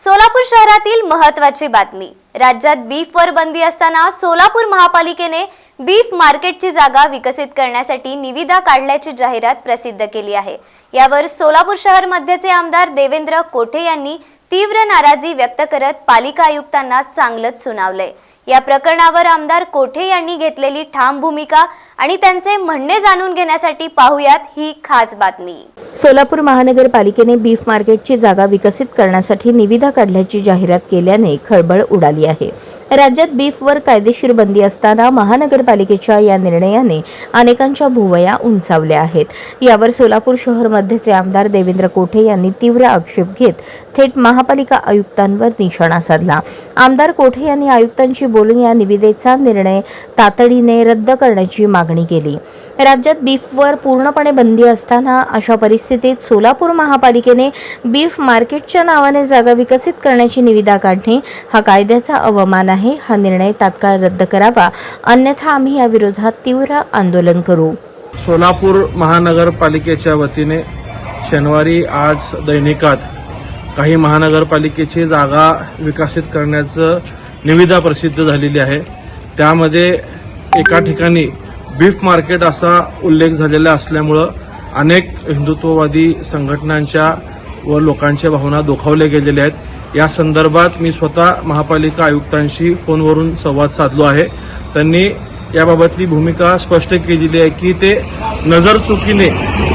सोलापूर शहरातील महत्त्वाची बातमी. राज्यात बीफवर बंदी असताना सोलापूर महापालिकेने बीफ मार्केटची जागा विकसित करण्यासाठी निविदा काढल्याची जाहिरात प्रसिद्ध केली आहे. यावर सोलापूर शहर मध्येचे आमदार देवेंद्र कोठे यांनी तीव्र नाराजी व्यक्त करत पालिका आयुक्तांना चांगलंच सुनावलंय. या प्रकरणावर आमदार कोठे यांनी घेतलेली ठाम भूमिका आणि त्यांचे म्हणणे जाणून घेण्यासाठी पाहुयात ही खास बातमी. सोलापूर महानगरपालिकेने बीफ मार्केटची जागा विकसित करण्यासाठी निविदा काढल्याची जाहिरात केल्याने खळबळ उडाली आहे. राज्यात बीफवर कायदेशीर बंदी असताना महानगरपालिकेच्या या निर्णयाने अनेकांच्या भुवया उंचावल्या आहेत. यावर सोलापूर शहर मध्येचे आमदार देवेंद्र कोठे यांनी तीव्र आक्षेप घेत थेट महापालिका आयुक्तांवर निशाणा साधला. आमदार कोठे यांनी आयुक्तांशी बोलून या निविदेचा निर्णय तातडीने रद्द करण्याची मागणी केली. राज्यात बीफवर पूर्णपणे बंदी असताना अशा परिस्थितीत सोलापूर महापालिकेने बीफ मार्केटच्या नावाने जागा विकसित करण्याची निविदा काढणे हा कायद्याचा अवमान आहे. हा निर्णय तात्काळ रद्द करावा. अन्यथा आम्ही या विरोधात तीव्र आंदोलन करू. सोलापूर महानगरपालिकेच्या वतीने शनिवारी आज दैनिकात काही महानगरपालिकेची जागा विकसित करण्याचं निविदा प्रसिद्ध झालेली आहे. त्यामध्ये एका ठिकाणी बीफ मार्केट असा उल्लेख झालेला असल्यामुळं अनेक हिंदुत्ववादी संघटनांच्या व लोकांच्या भावना दुखावल्या गेलेल्या आहेत. या संदर्भात मी स्वतः महापालिका आयुक्तांशी फोनवरून संवाद साधलो आहे. त्यांनी याबाबतली भूमिका स्पष्ट केलेली आहे की ते नजर चुकीने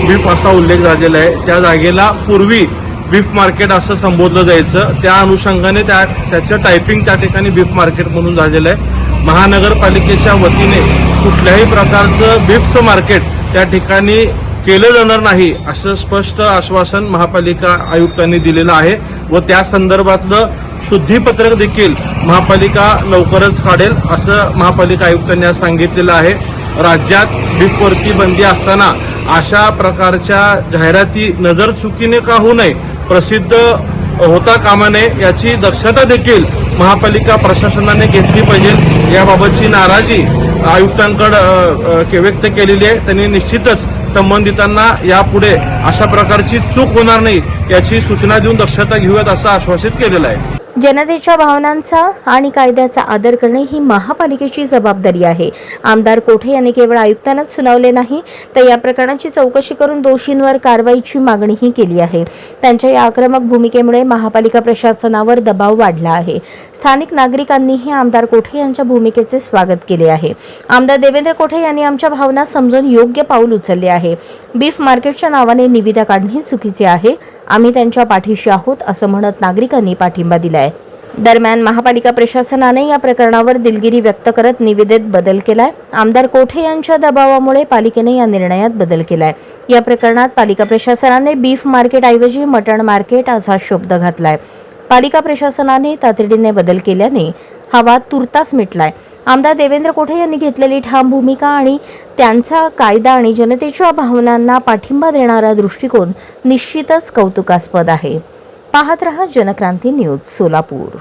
बीफ असा उल्लेख झालेला आहे. त्या जागेला पूर्वी बीफ मार्केट असं संबोधलं जायचं. त्या अनुषंगाने त्या त्याचं टायपिंग त्या ठिकाणी बीफ मार्केट म्हणून झालेलं आहे. महानगरपालिकेच्या वतीने कुठल्याही प्रकारचं बिफ्टचं मार्केट त्या ठिकाणी केलं जाणार नाही असं स्पष्ट आश्वासन महापालिका आयुक्तांनी दिलेलं आहे व त्या संदर्भातलं शुद्धीपत्रक देखील महापालिका लवकरच काढेल असं महापालिका आयुक्तांनी आज सांगितलेलं आहे. राज्यात बिफवरती बंदी असताना अशा प्रकारच्या जाहिराती नजर चुकीने का होऊ नये प्रसिद्ध होता कामा नये याची दक्षता देखील महापालिका प्रशासनाने घेतली पाहिजे. याबाबतची नाराजी आयुक्तांकडे व्यक्त केलेली आहे. त्यांनी निश्चितच संबंधितांना यापुढे अशा प्रकारची चूक होणार नाही याची सूचना देऊन दक्षता घेऊयात असं आश्वासित केलेलं आहे. जनतेच्या भावनांचा आणि कायद्याचा आदर करणे ही महापालिकेची जबाबदारी आहे. आमदार कोठे यांनी केवळ आयुक्तांनाच सुनावले नाही तर या प्रकरणाची चौकशी करून दोषींवर कारवाईची मागणीही केली आहे. त्यांच्या या आक्रमक भूमिकेमुळे महापालिका प्रशासनावर दबाव वाढला आहे. स्थानिक नागरिकांनीही आमदार कोठे यांच्या भूमिकेचे स्वागत केले आहे. आमदार देवेंद्र कोठे यांनी आमच्या भावना समजून योग्य पाऊल उचलले आहे. बीफ मार्केटच्या नावाने निविदा काढणे चुकीचे आहे. आम्ही त्यांच्या पाठीशी आहोत असं म्हणत नागरिकांनी पाठिंबा दिलाय. दरम्यान महापालिका प्रशासनाने या प्रकरणावर दिलगिरी व्यक्त करत निविदेत बदल केलाय. आमदार कोठे यांच्या दबावामुळे पालिकेने या निर्णयात बदल केलाय. या प्रकरणात पालिका प्रशासनाने बीफ मार्केट ऐवजी मटण मार्केट असा शब्द घातलाय. पालिका प्रशासनाने तातडीने बदल केल्याने हा वाद तुर्तास मिटलाय. आमदार देवेंद्र कोठे यांनी घेतलेली ठाम भूमिका आणि त्यांचा कायदा आणि जनतेच्या भावनांना पाठिंबा देणारा दृष्टिकोन निश्चितच कौतुकास्पद आहे. पाहत रहा जनक्रांती न्यूज सोलापूर.